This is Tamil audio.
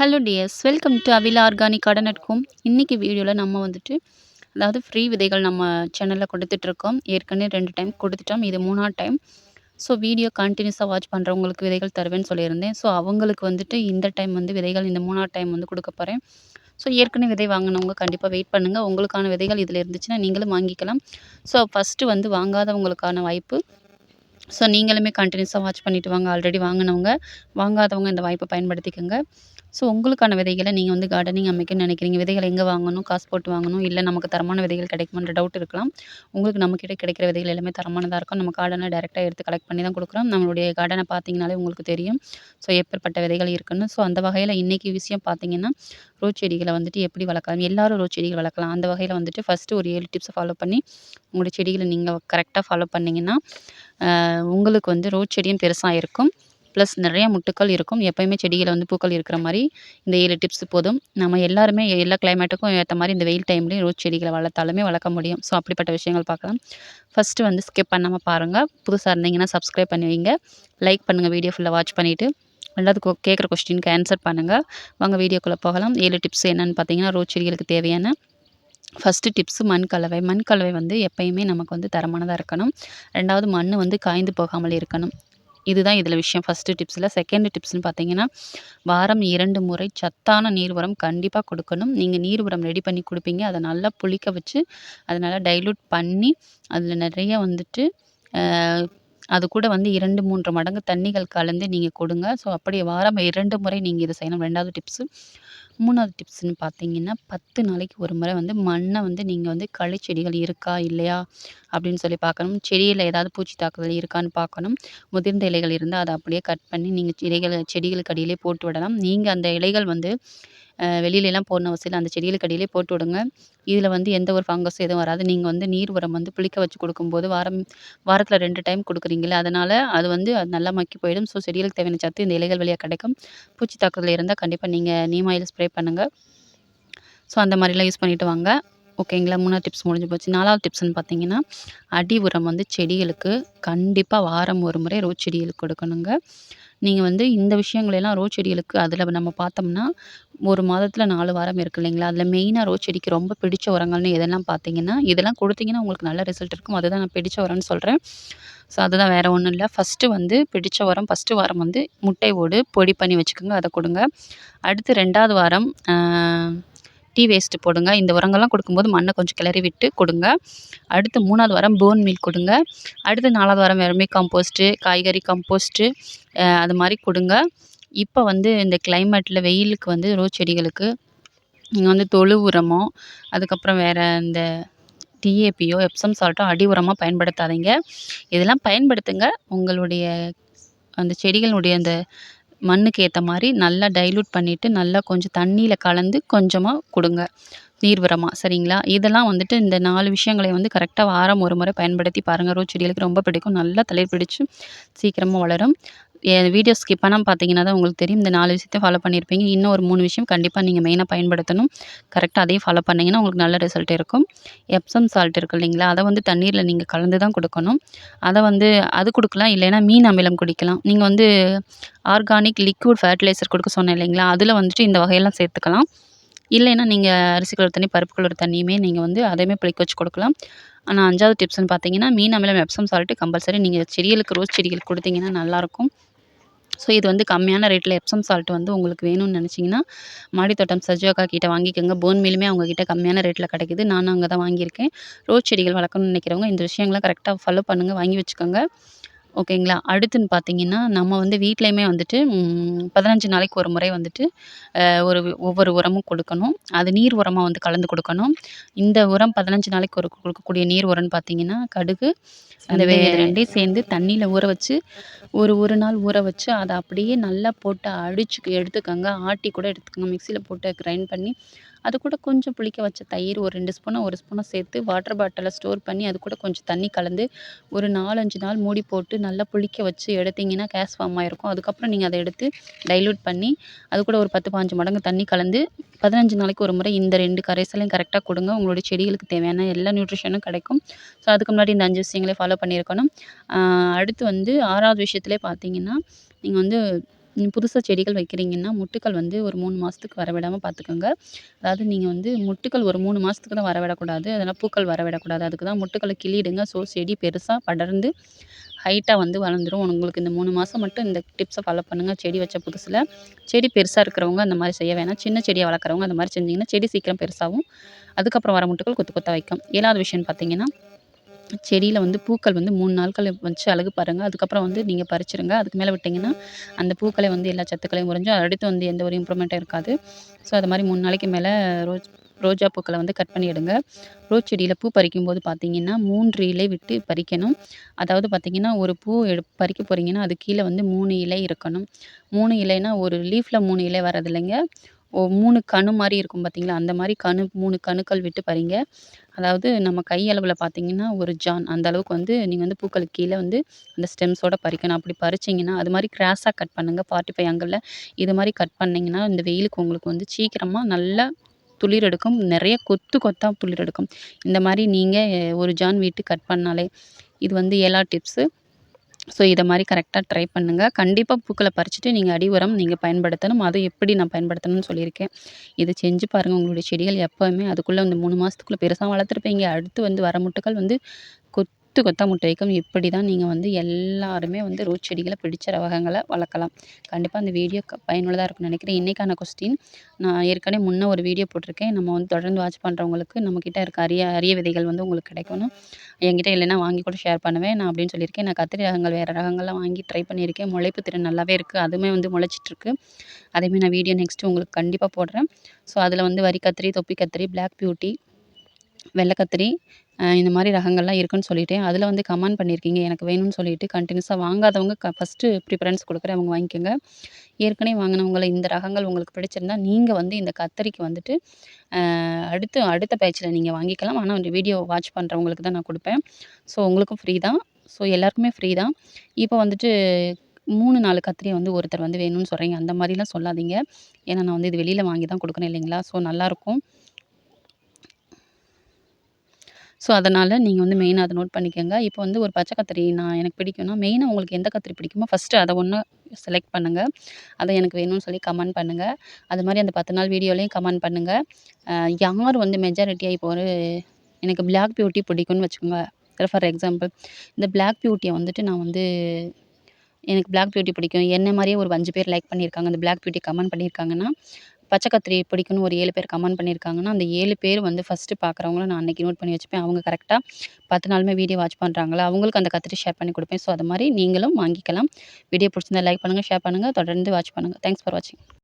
Hello dears welcome to Avila organic garden at home இன்றைக்கி வீடியோவில் நம்ம வந்துட்டு அதாவது ஃப்ரீ விதைகள் நம்ம சேனலில் கொடுத்துட்ருக்கோம் ஏற்கனவே ரெண்டு டைம் கொடுத்துட்டோம். இது மூணாவது டைம் ஸோ வீடியோ கண்டினியூஸாக வாட்ச் பண்ணுறவங்களுக்கு விதைகள் தருவேன்னு சொல்லியிருந்தேன். ஸோ அவங்களுக்கு வந்துட்டு இந்த டைம் வந்து விதைகள் இந்த மூணாவது டைம் வந்து கொடுக்க போகிறேன் ஸோ ஏற்கனவே விதை வாங்கினவங்க கண்டிப்பாக வெயிட் பண்ணுங்கள் உங்களுக்கான விதைகள் இதில் இருந்துச்சுன்னா நீங்களும் வாங்கிக்கலாம். ஸோ ஃபஸ்ட்டு வந்து வாங்காதவங்களுக்கான வாய்ப்பு. ஸோ நீங்களுமே கண்டினியூஸாக வாட்ச் பண்ணிவிட்டு வாங்க. ஆல்ரெடி வாங்கினவங்க வாங்காதவங்க இந்த வாய்ப்பை பயன்படுத்திக்கோங்க. ஸோ உங்களுக்கான விதைகளை நீங்கள் வந்து கார்டனிங் அமைக்கணும்னு நினைக்கிறீங்க. விதைகளை எங்கே வாங்கணும்? காசு போட்டு வாங்கணும்? இல்லை நமக்கு தரமான விதைகள் கிடைக்குமான்ற டவுட் இருக்கலாம். உங்களுக்கு நம்மக்கிட்ட கிடைக்கிற விதைகள் எல்லாமே தரமானதாக இருக்கும். நம்ம கார்டனில் டேரெக்டாக எடுத்து கலெக்ட் பண்ணி தான் கொடுக்குறோம். நம்மளுடைய கார்டனை பார்த்தீங்கனாலே உங்களுக்கு தெரியும். ஸோ எப்பேற்பட்ட விதைகள் இருக்குன்னு. ஸோ அந்த வகையில் இன்றைக்கி விஷயம் பார்த்தீங்கன்னா ரோஸ் செடிகளை வந்துட்டு எப்படி வளர்க்கலாம்? எல்லாரும் ரோஸ் செடிகள் வளர்க்கலாம். அந்த வகையில் வந்துட்டு ஃபஸ்ட்டு ஒரு ஏழு டிப்ஸை ஃபாலோ பண்ணி உங்களுடைய செடிகளை நீங்கள் கரெக்டாக ஃபாலோ பண்ணிங்கன்னா உங்களுக்கு வந்து ரோஸ் செடியும் பெருசாக இருக்கும். ப்ளஸ் நிறையா முட்டுக்கள் இருக்கும். எப்போயுமே செடிகளை வந்து பூக்கள் இருக்கிற மாதிரி இந்த ஏழு டிப்ஸ் போதும். நம்ம எல்லாருமே எல்லா கிளைமேட்டுக்கும் ஏற்ற மாதிரி இந்த வெயில் டைம்லேயும் ரோஸ் செடிகளை வளர்த்தாலுமே வளர்க்க முடியும். ஸோ அப்படிப்பட்ட விஷயங்கள் பார்க்கலாம். ஃபஸ்ட்டு வந்து ஸ்கிப் பண்ணாமல் பாருங்கள் புதுசாக இருந்தீங்கன்னா சப்ஸ்கிரைப் பண்ணுவீங்க லைக் பண்ணுங்கள் வீடியோ ஃபுல்லாக வாட்ச் பண்ணிவிட்டு எல்லாத்துக்கு கேட்குற கொஸ்டினுக்கு ஆன்சர் பண்ணுங்கள் வாங்க வீடியோக்குள்ளே போகலாம். ஏழு டிப்ஸ் என்னென்னு பார்த்தீங்கன்னா ரோஸ் செடிகளுக்கு தேவையான ஃபஸ்ட்டு டிப்ஸு மண் கலவை. மண் கலவை வந்து எப்பயுமே நமக்கு வந்து தரமானதாக இருக்கணும். ரெண்டாவது மண் வந்து காய்ந்து போகாமல் இருக்கணும். இதுதான் இதில் விஷயம் ஃபஸ்ட்டு டிப்ஸில் செகண்ட் டிப்ஸ்னு பார்த்தீங்கன்னா வாரம் இரண்டு முறை சத்தான நீர் உரம் கண்டிப்பாக கொடுக்கணும். நீங்கள் நீர் உரம் ரெடி பண்ணி கொடுப்பீங்க. அதை நல்லா புளிக்க வச்சு அதை நல்லா டைலூட் பண்ணி அதில் நிறைய வந்துட்டு அது கூட வந்து இரண்டு மூன்று மடங்கு தண்ணிகள் கலந்து நீங்கள் கொடுங்க. ஸோ அப்படி வாரம் இரண்டு முறை நீங்கள் இதை செய்யணும். ரெண்டாவது டிப்ஸு மூணாவது டிப்ஸ்னு பார்த்தீங்கன்னா பத்து நாளைக்கு ஒரு முறை வந்து மண்ணை வந்து நீங்கள் வந்து களை செடிகள் இருக்கா இல்லையா அப்படின்னு சொல்லி பார்க்கணும். செடியில் ஏதாவது பூச்சி தாக்குதல் இருக்கான்னு பார்க்கணும். முதிர்ந்த இலைகள் இருந்தால் அதை அப்படியே கட் பண்ணி நீங்கள் இலைகள் செடிகளுக்கு அடியிலே போட்டு விடலாம். நீங்கள் அந்த இலைகள் வந்து வெளியிலலாம் போடணும் அவசியம் இல்லை. அந்த செடிகளுக்கு அடியிலே போட்டு விடுங்க. இதில் வந்து எந்த ஒரு ஃபங்கஸும் எதுவும் வராது. நீங்கள் வந்து நீர் உரம் வந்து புளிக்க வச்சு கொடுக்கும்போது வாரம் வாரத்தில் ரெண்டு டைம் கொடுக்குறீங்களே அதனால் அது வந்து அது நல்லா மக்கி போயிடும். ஸோ செடிகளுக்கு தேவையான சத்து இந்த இலைகள் வழியாக கிடைக்கும். பூச்சி தாக்குதல் இருந்தால் கண்டிப்பாக நீங்கள் நீம் ஆயில் ஸ்ப்ரே பண்ணுங்கள் ஸோ அந்த மாதிரிலாம் யூஸ் பண்ணிவிட்டு வாங்க. ஓகேங்களா? மூணாவது டிப்ஸ் முடிஞ்சு போச்சு. நாலாவது டிப்ஸ்னு பார்த்தீங்கன்னா அடி உரம் வந்து செடிகளுக்கு கண்டிப்பாக வாரம் ஒரு முறை ரோஸ் செடிகளுக்கு கொடுக்கணுங்க. நீங்கள் வந்து இந்த விஷயங்களெல்லாம் ரோஸ் செடிகளுக்கு அதில் நம்ம பார்த்தோம்னா ஒரு மாதத்தில் நாலு வாரம் இருக்குது இல்லைங்களா? அதில் மெயினாக ரோஸ் செடிக்கு ரொம்ப பிடிச்ச உரங்கள்னு எதெல்லாம் பார்த்தீங்கன்னா இதெல்லாம் கொடுத்தீங்கன்னா உங்களுக்கு நல்ல ரிசல்ட் இருக்கும். அதுதான் நான் பிடிச்ச உரம்னு சொல்கிறேன் ஸோ அதுதான் வேறு ஒன்றும் இல்லை. ஃபஸ்ட்டு வந்து பிடிச்ச உரம் ஃபஸ்ட்டு வாரம் வந்து முட்டை ஓடு பொடி பண்ணி வச்சுக்கோங்க அதை கொடுங்க. அடுத்து ரெண்டாவது வாரம் டீ வேஸ்ட்டு போடுங்க. இந்த உரங்கள்லாம் கொடுக்கும்போது மண்ணை கொஞ்சம் கிளறி விட்டு கொடுங்க. அடுத்து மூணாவது வாரம் போன் மீல் கொடுங்க. அடுத்து நாலாவது வாரம் வெர்மி காம்போஸ்ட்டு காய்கறி கம்போஸ்ட்டு அது மாதிரி கொடுங்க. இப்போ வந்து இந்த கிளைமேட்டில் வெயிலுக்கு வந்து ரோஸ் செடிகளுக்கு நீங்கள் வந்து தொழு உரமோ அதுக்கப்புறம் வேறு இந்த டிஏபியோ எப்சம் சால்ட்டோ அடி உரமாக பயன்படுத்தாதீங்க. இதெல்லாம் பயன்படுத்துங்க. உங்களுடைய அந்த செடிகளுடைய அந்த மண்ணுக்கு ஏற்ற மாதிரி நல்லா டைலூட் பண்ணிவிட்டு நல்லா கொஞ்சம் தண்ணியில் கலந்து கொஞ்சமாக கொடுங்க. நீர் உரமாக சரிங்களா? இதெல்லாம் வந்துட்டு இந்த நாலு விஷயங்களை வந்து கரெக்டாக வாரம் ஒரு முறை பயன்படுத்தி பாருங்கள் ரோஸ் செடிகளுக்கு ரொம்ப பிடிக்கும். நல்லா தளிர் பிடிச்சு சீக்கிரமாக வளரும். வீடியோ ஸ்கிப் பண்ணாமல் பார்த்தீங்கன்னா தான் உங்களுக்கு தெரியும். இந்த நாலு விஷயத்தை ஃபாலோ பண்ணியிருப்பீங்க இன்னும் ஒரு மூணு விஷயம் கண்டிப்பாக நீங்கள் மெயினாக பயன்படுத்தணும். கரெக்டாக அதையும் ஃபாலோ பண்ணிங்கன்னா உங்களுக்கு நல்ல ரிசல்ட் இருக்கும். எப்சம் சால்ட் இருக்குது இல்லைங்களா? அதை வந்து தண்ணீரில் நீங்கள் கலந்து தான் கொடுக்கணும். அதை வந்து அது கொடுக்கலாம். இல்லைன்னா மீன் அமிலம் குடிக்கலாம். நீங்கள் வந்து ஆர்கானிக் லிக்விட் ஃபர்டிலைசர் கொடுக்க சொன்னேன் இல்லைங்களா? அதில் வந்துட்டு இந்த வகையெல்லாம் சேர்த்துக்கலாம். இல்லைன்னா நீங்கள் அரிசி கலர் தண்ணி பருப்பு கலர் தண்ணியுமே நீங்கள் வந்து அதையுமே பிளிக்க வச்சு கொடுக்கலாம். ஆனால் அஞ்சாவது டிப்ஸ்னு பார்த்தீங்கன்னா மீன் அமிலம் எப்சம் சால்ட்டு கம்பல்சரி நீங்கள் செடிகளுக்கு ரோஸ் செடிகளுக்கு கொடுத்தீங்கன்னா நல்லாயிருக்கும் ஸோ இது வந்து கம்மியான ரேட்டில் எப்சம் சால்ட் வந்து உங்களுக்கு வேணும்னு நினச்சிங்கன்னா மாடித்தோட்டம் சஜோகா கிட்ட வாங்கிக்கோங்க. போன் மீலுமே அவங்கக்கிட்ட கம்மியான ரேட்டில் கிடைக்குது. நானும் அங்கே தான் வாங்கியிருக்கேன். ரோஸ் செடிகள் வளர்க்கணும்னு நினைக்கிறவங்க இந்த விஷயங்களை கரெக்டாக ஃபாலோ பண்ணுங்கள் வாங்கி வச்சுக்கோங்க. ஓகேங்களா? அடுத்துன்னு பார்த்தீங்கன்னா நம்ம வந்து வீட்லேயுமே வந்துட்டு பதினஞ்சு நாளைக்கு ஒரு முறை வந்துட்டு ஒரு ஒவ்வொரு உரமும் கொடுக்கணும். அது நீர் உரமாக வந்து கலந்து கொடுக்கணும். இந்த உரம் பதினஞ்சு நாளைக்கு ஒரு கொடுக்கக்கூடிய நீர் உரம்னு பார்த்தீங்கன்னா கடுகு அந்த வே ரெண்டையும் சேர்ந்து தண்ணியில் ஊற வச்சு ஒரு ஒரு நாள் ஊற வச்சு அதை அப்படியே நல்லா போட்டு அடிச்சு எடுத்துக்கோங்க. ஆட்டி கூட எடுத்துக்கோங்க. மிக்சியில் போட்டு கிரைண்ட் பண்ணி அது கூட கொஞ்சம் புளிக்க வச்ச தயிர் ஒரு ரெண்டு ஸ்பூனோ ஒரு ஸ்பூனை சேர்த்து வாட்டர் பாட்டிலில் ஸ்டோர் பண்ணி அது கூட கொஞ்சம் தண்ணி கலந்து ஒரு நாலஞ்சு நாள் மூடி போட்டு நல்லா புளிக்க வச்சு எடுத்தீங்கன்னா கேஸ் ஃபார்ம் ஆகிருக்கும் அதுக்கப்புறம் நீங்கள் அதை எடுத்து டைல்யூட் பண்ணி அது கூட ஒரு பத்து பாஞ்சு மடங்கு தண்ணி கலந்து பதினஞ்சு நாளைக்கு ஒரு முறை இந்த ரெண்டு கரைசலையும் கரெக்டாக கொடுங்க. உங்களுடைய செடிகளுக்கு தேவையான எல்லா நியூட்ரிஷனும் கிடைக்கும். ஸோ அதுக்கு முன்னாடி இந்த அஞ்சு விஷயங்களையும் ஃபாலோ பண்ணியிருக்கணும். அடுத்து வந்து ஆறாவது விஷயத்துலேயே பார்த்தீங்கன்னா நீங்கள் வந்து புதுசாக செடிகள் வைக்கிறீங்கன்னா, மொட்டுக்கள் வந்து ஒரு மூணு மாதத்துக்கு வரவிடாமல் பார்த்துக்கோங்க. அதாவது நீங்கள் வந்து மொட்டுக்கள் ஒரு மூணு மாதத்துக்கு தான் வரவிடக்கூடாது. அதனால் பூக்கள் வரவிடக்கூடாது. அதுக்கு தான் முட்டுக்களை கிள்ளிடுங்க. ஸோ செடி பெருசாக படர்ந்து ஹைட்டாக வந்து வளர்ந்துரும். உங்களுக்கு இந்த மூணு மாதம் மட்டும் இந்த டிப்ஸை ஃபாலோ பண்ணுங்கள் செடி வச்ச புதுசில் செடி பெருசாக இருக்கிறவங்க அந்த மாதிரி செய்ய வேணாம். சின்ன செடியை வளர்க்குறவங்க அந்த மாதிரி செஞ்சிங்கன்னா செடி சீக்கிரம் பெருசாகும். அதுக்கப்புறம் வர முட்டுக்கள் கொத்து கொத்தா வைக்கும். 7வது விஷயம்னு பார்த்தீங்கன்னா, செடியில் வந்து பூக்கள் வந்து மூணு நாட்கள் வச்சு அழகு பாருங்கள் அதுக்கப்புறம் வந்து நீங்கள் பறிச்சிருங்க அதுக்கு மேலே விட்டிங்கன்னா அந்த பூக்களை வந்து எல்லா சத்துக்களையும் உறிஞ்சும். அடுத்து வந்து எந்த ஒரு இம்ப்ரூவ்மெண்ட்டும் இருக்காது. ஸோ அது மாதிரி மூணு நாளைக்கு மேலே ரோஸ் ரோஜா பூக்களை வந்து கட் பண்ணி எடுங்க. ரோஸ் செடியில் பூ பறிக்கும்போது பார்த்தீங்கன்னா, மூன்று இலை விட்டு பறிக்கணும். அதாவது பார்த்தீங்கன்னா, ஒரு பூ எடு பறிக்க போகிறீங்கன்னா அது கீழே வந்து மூணு இலை இருக்கணும். மூணு இலைனா ஒரு லீஃபில் மூணு இலை வரதில்லைங்க. ஓ மூணு கணு மாதிரி இருக்கும் பார்த்தீங்களா? அந்த மாதிரி கணு மூணு கணுக்கள் விட்டு பறிங்க. அதாவது நம்ம கை பார்த்தீங்கன்னா, ஒரு ஜான் அந்த அளவுக்கு வந்து நீங்கள் வந்து பூக்களுக்கு கீழே வந்து அந்த ஸ்டெம்ஸோட பறிக்கணும். அப்படி பறிச்சிங்கன்னா அது மாதிரி கிராஸாக கட் பண்ணுங்க. 45 ஆங்கிள்ல. இது மாதிரி கட் பண்ணிங்கன்னா இந்த வெயிலுக்கு உங்களுக்கு வந்து சீக்கிரமாக நல்லா துளிர் எடுக்கும். நிறைய கொத்து கொத்தாக துளிர் எடுக்கும். இந்த மாதிரி நீங்கள் ஒரு ஜான் விட்டு கட் பண்ணாலே இது வந்து ஏழா டிப்ஸு. ஸோ இதை மாதிரி கரெக்டாக ட்ரை பண்ணுங்கள் கண்டிப்பாக பூக்களை பறிச்சுட்டு நீங்கள் அடி உரம் நீங்கள் பயன்படுத்தணும். அதை எப்படி நான் பயன்படுத்தணும்னு சொல்லியிருக்கேன். இதை செஞ்சு பாருங்கள் உங்களுடைய செடிகள் எப்போவுமே அதுக்குள்ளே இந்த மூணு மாதத்துக்குள்ளே பெருசாக வளர்த்துருப்பீங்க. அடுத்து வந்து வர மொட்டுக்கள் வந்து கொத்து கொத்தா முட்டை வைக்கும். இப்படி தான் நீங்கள் வந்து எல்லாருமே வந்து ரோஸ் செடிகளை பிடிச்ச ரகங்களை வளர்க்கலாம். கண்டிப்பாக அந்த வீடியோ பயனுள்ளதாக இருக்கும்னு நினைக்கிறேன் இன்னைக்கான கொஸ்டின் நான் ஏற்கனவே முன்ன ஒரு வீடியோ போட்டிருக்கேன். நம்ம வந்து தொடர்ந்து வாட்ச் பண்ணுறவங்களுக்கு நம்மக்கிட்ட இருக்க அரிய அரிய விதைகள் வந்து உங்களுக்கு கிடைக்கணும். என்கிட்ட இல்லைன்னா வாங்கி கூட ஷேர் பண்ணுவேன். நான் அப்படின்னு சொல்லியிருக்கேன். நான் கத்திரி ரகங்கள் வேறு ரகங்கள்லாம் வாங்கி ட்ரை பண்ணியிருக்கேன். முளைப்பு திறன் நல்லாவே இருக்குது அதுவுமே வந்து முளைச்சிட்டுருக்கு. அதேமாதிரி நான் வீடியோ நெக்ஸ்ட்டு உங்களுக்கு கண்டிப்பாக போடுறேன். ஸோ அதில் வந்து வரி கத்திரி, தொப்பி கத்திரி, பிளாக் பியூட்டி, வெள்ளை கத்திரி இந்த மாதிரி ரகங்கள்லாம் இருக்குன்னு சொல்லிட்டேன். அதில் வந்து கமெண்ட் பண்ணியிருக்கீங்க. எனக்கு வேணும்னு சொல்லிட்டு கண்டினியூஸாக வாங்காதவங்க க ஃபஸ்ட்டு ப்ரிஃபரன்ஸ் கொடுக்குறேன் அவங்க வாங்கிக்கோங்க. ஏற்கனவே வாங்கினவங்களை இந்த ரகங்கள் உங்களுக்கு பிடிச்சிருந்தா, நீங்கள் வந்து இந்த கத்தரிக்கு வந்துட்டு அடுத்து அடுத்த பேச்சில் நீங்கள் வாங்கிக்கலாம். ஆனால் ஒரு வீடியோ வாட்ச் பண்ணுறவங்களுக்கு தான் நான் கொடுப்பேன் ஸோ உங்களுக்கும் ஃப்ரீ தான். ஸோ எல்லாருக்குமே ஃப்ரீ தான். இப்போ வந்துட்டு மூணு நாலு கத்திரியை வந்து ஒருத்தர் வந்து வேணும்னு சொல்கிறீங்க அந்த மாதிரிலாம் சொல்லாதீங்க. ஏன்னா நான் வந்து இது வெளியில் வாங்கி தான் கொடுக்குறேன் இல்லைங்களா? ஸோ நல்லாயிருக்கும் ஸோ அதனால் நீங்கள் வந்து மெயினாக அதை நோட் பண்ணிக்கோங்க இப்போ வந்து ஒரு பச்சை கத்திரி நான் எனக்கு பிடிக்கும்னா, மெயினாக உங்களுக்கு எந்த கத்திரி பிடிக்குமோ ஃபஸ்ட்டு அதை ஒன்று செலக்ட் பண்ணுங்கள் அதை எனக்கு வேணும்னு சொல்லி கமெண்ட் பண்ணுங்கள் அது மாதிரி அந்த 10 நாள் வீடியோலையும் கமெண்ட் பண்ணுங்கள் யார் வந்து மெஜாரிட்டியாக இப்போ ஒரு எனக்கு பிளாக் பியூட்டி பிடிக்கும்னு வச்சுக்கோங்க. ஃபார் எக்ஸாம்பிள் இந்த பிளாக் பியூட்டியை வந்துட்டு நான் வந்து எனக்கு பிளாக் பியூட்டி பிடிக்கும். என்ன மாதிரியே ஒரு அஞ்சு பேர் லைக் பண்ணியிருக்காங்க. அந்த பிளாக் பியூட்டி கமெண்ட் பண்ணியிருக்காங்கன்னா, பச்சை கத்திரி பிடிக்கும்னு ஒரு ஏழு பேர் கமெண்ட் பண்ணியிருக்காங்கன்னா, அந்த ஏழு பேர் வந்து ஃபஸ்ட்டு பார்க்குறவங்கள நான் அன்னைக்கு நோட் பண்ணி வச்சுப்பேன். அவங்க கரெக்டாக பத்து நாளுமே வீடியோ வாட்ச் பண்ணுறாங்களா அவங்களுக்கு அந்த கத்திரி ஷேர் பண்ணி கொடுப்பேன் ஸோ அது மாதிரி நீங்களும் வாங்கிக்கலாம். வீடியோ பிடிச்சிருந்தா லைக் பண்ணுங்கள் ஷேர் பண்ணுங்கள் தொடர்ந்து வாட்ச் பண்ணுங்கள் தேங்க்ஸ் ஃபார் வாட்சிங்.